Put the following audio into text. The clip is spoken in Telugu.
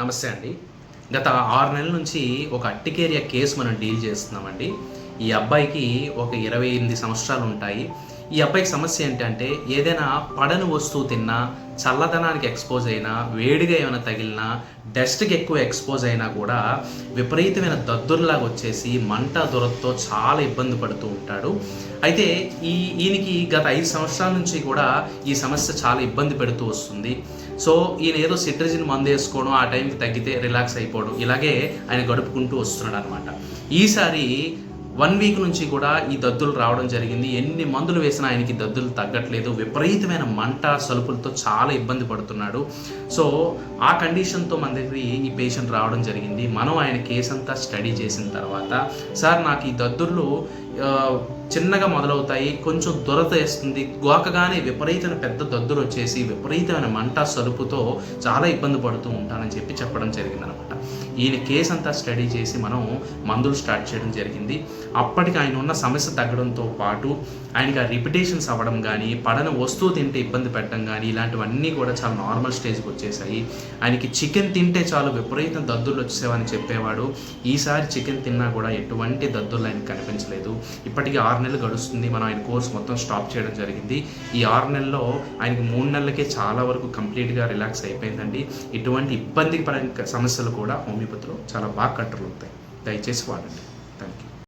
నమస్తే అండి. గత ఆరు నెలల నుంచి ఒక అట్టికేరియా కేసు మనం డీల్ చేస్తున్నామండి. ఈ అబ్బాయికి ఒక ఇరవై ఎనిమిది సంవత్సరాలు ఉంటాయి. ఈ అబ్బాయికి సమస్య ఏంటంటే ఏదైనా పడని వస్తువు తిన్నా చల్లదనానికి ఎక్స్పోజ్ అయినా వేడిగా ఏమైనా తగిలినా డస్ట్కి ఎక్కువ ఎక్స్పోజ్ అయినా కూడా విపరీతమైన దద్దుర్లాగా వచ్చేసి మంట దొరతో చాలా ఇబ్బంది పడుతూ ఉంటాడు. అయితే ఈ ఈయనకి గత ఐదు సంవత్సరాల నుంచి కూడా ఈ సమస్య చాలా ఇబ్బంది పెడుతూ వస్తుంది. సో ఈయన ఏదో సిట్రజిన్ మందు వేసుకోవడం ఆ టైంకి తగ్గితే రిలాక్స్ అయిపోవడం ఇలాగే ఆయన గడుపుకుంటూ వస్తున్నాడు అనమాట ఈసారి వన్ వీక్ నుంచి కూడా ఈ దద్దులు రావడం జరిగింది. ఎన్ని మందులు వేసినా ఆయనకి దద్దులు తగ్గట్లేదు. విపరీతమైన మంట సలుపులతో చాలా ఇబ్బంది పడుతున్నాడు. సో ఆ కండిషన్తో మన దగ్గర ఈ పేషెంట్ రావడం జరిగింది. మనం ఆయన కేసు అంతా స్టడీ చేసిన తర్వాత సార్ నాకు ఈ దద్దుర్లు చిన్నగా మొదలవుతాయి కొంచెం దురద వేస్తుంది. గోకగానే విపరీతమైన పెద్ద దద్దురు వచ్చేసి విపరీతమైన మంట సలుపుతో చాలా ఇబ్బంది పడుతూ ఉంటానని చెప్పి చెప్పడం జరిగిందనమాట. ఈయన కేసు అంతా స్టడీ చేసి మనం మందులు స్టార్ట్ చేయడం జరిగింది. అప్పటికి ఆయన ఉన్న సమస్య తగ్గడంతో పాటు ఆయనకి ఆ రిపిటేషన్స్ అవ్వడం కానీ పడన వస్తువు తింటే ఇబ్బంది పెట్టడం కానీ ఇలాంటివన్నీ కూడా చాలా నార్మల్ స్టేజ్కి వచ్చేసాయి. ఆయనకి చికెన్ తింటే చాలు విపరీతం దద్దుర్లు వచ్చేవని చెప్పేవాడు. ఈసారి చికెన్ తిన్నా కూడా ఎటువంటి దద్దుర్లు ఆయనకి కనిపించలేదు. ఇప్పటికీ ఆరు నెలలు గడుస్తుంది. మనం ఆయన కోర్స్ మొత్తం స్టాప్ చేయడం జరిగింది. ఈ ఆరు నెలల్లో ఆయనకి మూడు నెలలకే చాలా వరకు కంప్లీట్గా రిలాక్స్ అయిపోయిందండి. ఇటువంటి ఇబ్బంది పడే సమస్యలు కూడా హోమియోపతిలో చాలా బాగా కంట్రోల్ అవుతాయి. దయచేసి వాడండి. Thank you